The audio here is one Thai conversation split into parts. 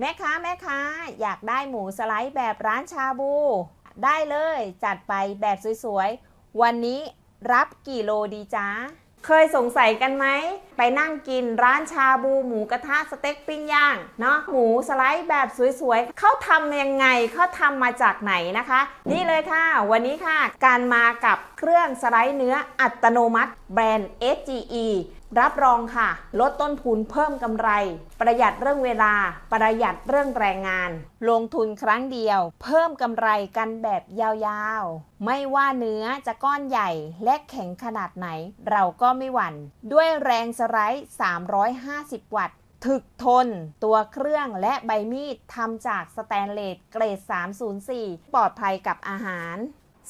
แม่ค้าแม่ค้าอยากได้หมูสไลด์แบบร้านชาบู ได้เลยจัดไปแบบสวยๆ วันนี้รับกี่โลดีจ๊ะเคยสงสัยกันไหม ไปนั่งกินร้านชาบูหมูกระทะสเต็กปิ้งย่างเนาะหมูสไลด์แบบสวยๆเขาทำยังไงเขาทำมาจากไหนนะคะ นี่เลยค่ะ วันนี้ค่ะ การมากับเครื่องสไลด์เนื้ออัตโนมัติแบรนด์ SGE รับรองค่ะ ลดต้นทุนเพิ่มกำไร ประหยัดเรื่องเวลา ประหยัดเรื่องแรงงาน ลงทุนครั้งเดียว เพิ่มกำไรกันแบบยาวๆ ไม่ว่าเนื้อจะก้อนใหญ่และแข็งขนาดไหน เราก็ไม่หวั่น ด้วยแรงสไลด์350 วัตต์ ถึกทน ตัวเครื่องและใบมีดทำจากสแตนเลสเกรด 304 ปลอดภัยกับอาหาร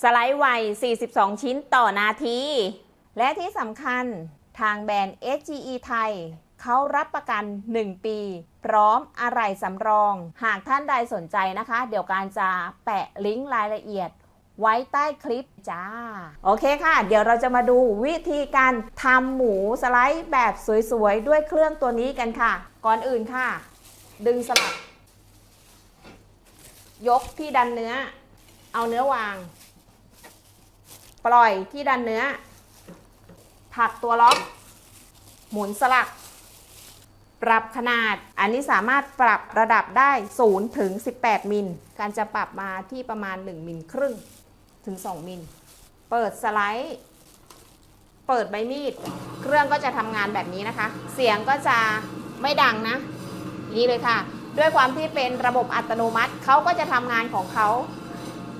สไลด์ไว 42 ชิ้นต่อนาที และที่สำคัญ ทางแบรนด์ SGE ไทยเขารับประกัน 1 ปี พร้อมอะไหล่สำรอง หากท่านใดสนใจนะคะ เดี๋ยวการจะแปะลิงก์รายละเอียดไว้ใต้คลิปจ้า โอเคค่ะ เดี๋ยวเราจะมาดูวิธีการทำหมูสไลด์แบบสวยๆ ด้วยเครื่องตัวนี้กันค่ะ ก่อนอื่นค่ะ ดึงสลักยกที่ดันเนื้อ เอาเนื้อวาง ปล่อยที่ดันเนื้อ ผลักตัวล็อก หมุนสลัก ปรับขนาด อันนี้สามารถปรับระดับได้0ถึง18 มิล การจะปรับมาที่ประมาณ 1 มิลครึ่งถึง 2 มิล เปิดสไลด์ เปิดใบมีด เครื่องก็จะทำงานแบบนี้นะคะ เสียงก็จะไม่ดังนะ นี่เลยค่ะ ด้วยความที่เป็นระบบอัตโนมัติ เขาก็จะทำงานของเขา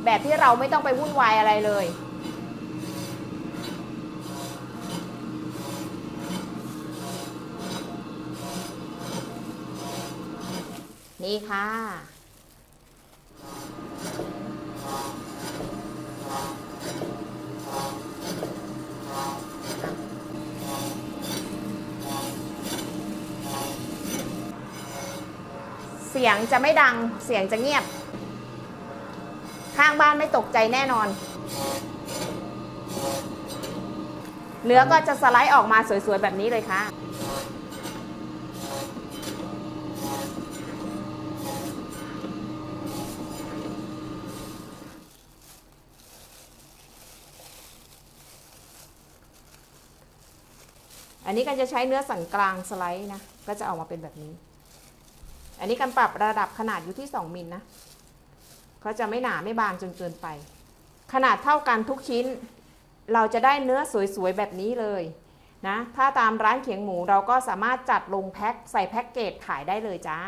แบบที่เราไม่ต้องไปวุ่นวายอะไรเลย นี่ค่ะ เสียงจะไม่ดังเสียงจะเงียบ ข้างบ้านไม่ตกใจแน่นอน เนื้อก็จะสไลด์ออกมาสวยๆแบบนี้เลยค่ะ อันนี้กันจะใช้เนื้อสันกลางสไลด์นะ ก็จะออกมาเป็นแบบนี้ อันนี้กันปรับระดับขนาดอยู่ที่ 2มิลนะเขาจะไม่หนาไม่บางจนเกินไป ขนาดเท่ากันทุกชิ้น เราจะได้เนื้อสวยๆแบบนี้เลยนะ ถ้าตามร้านเขียงหมูเราก็สามารถจัดลงแพ็คใส่แพ็คเกจขายได้เลยจ้า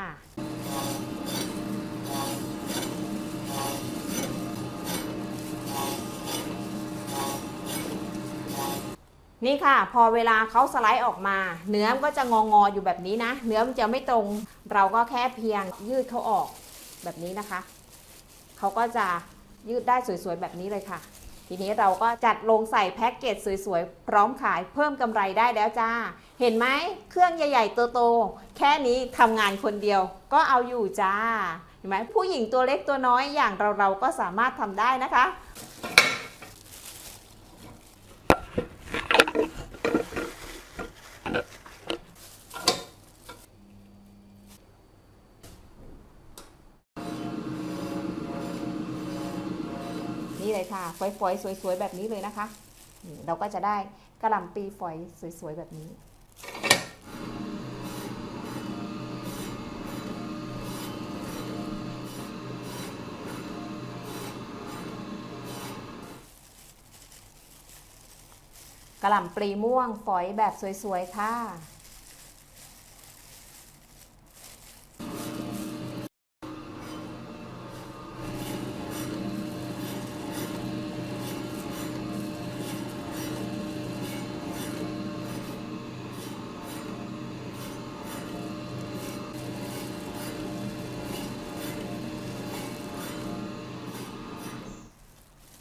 นี่ค่ะ พอเวลาเขาสไลด์ออกมา เนื้อมันก็จะงองออยู่แบบนี้นะ เนื้อมันจะไม่ตรง เราก็แค่เพียงยืดเขาออกแบบนี้นะคะ เขาก็จะยืดได้สวยๆแบบนี้เลยค่ะ ทีนี้เราก็จัดลงใส่แพ็กเกจสวยๆ พร้อมขายเพิ่มกำไรได้แล้วจ้า เห็นไหมเครื่องใหญ่ๆโตๆแค่นี้ทำงานคนเดียวก็เอาอยู่จ้า เห็นไหมผู้หญิงตัวเล็กตัวน้อยอย่างเราเราๆก็สามารถทำได้นะคะ นี่เลยค่ะ ฝอยๆ สวยๆ แบบนี้เลยนะคะ เราก็จะได้กระหล่ำปีฝอยสวยๆ แบบนี้ กระหล่ำปลีม่วงฝอยแบบสวยๆ ค่ะ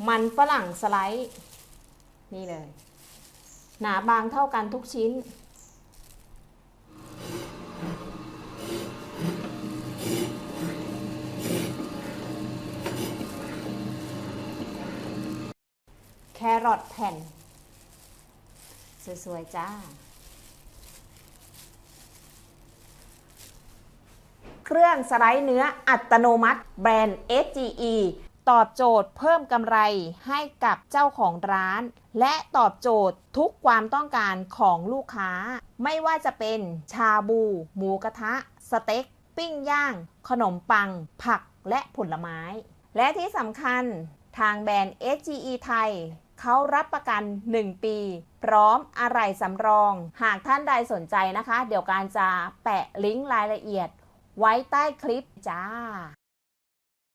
มันฝรั่งสไลด์ นี่เลย หนาบางเท่ากันทุกชิ้น แครอทแผ่น สวยๆ จ้า เครื่องสไลด์เนื้ออัตโนมัติ แบรนด์ SGE ตอบโจทย์เพิ่มกำไรให้กับเจ้าของร้าน และตอบโจทย์ทุกความต้องการของลูกค้า ไม่ว่าจะเป็นชาบู หมูกระทะ สเต็ก ปิ้งย่าง ขนมปัง ผักและผลไม้ และที่สำคัญทางแบรนด์ SGE ไทยเขารับประกัน 1 ปี พร้อมอะไหล่สำรอง หากท่านใดสนใจนะคะ เดี๋ยวการจะแปะลิงก์รายละเอียด ไว้ใต้คลิปจ้า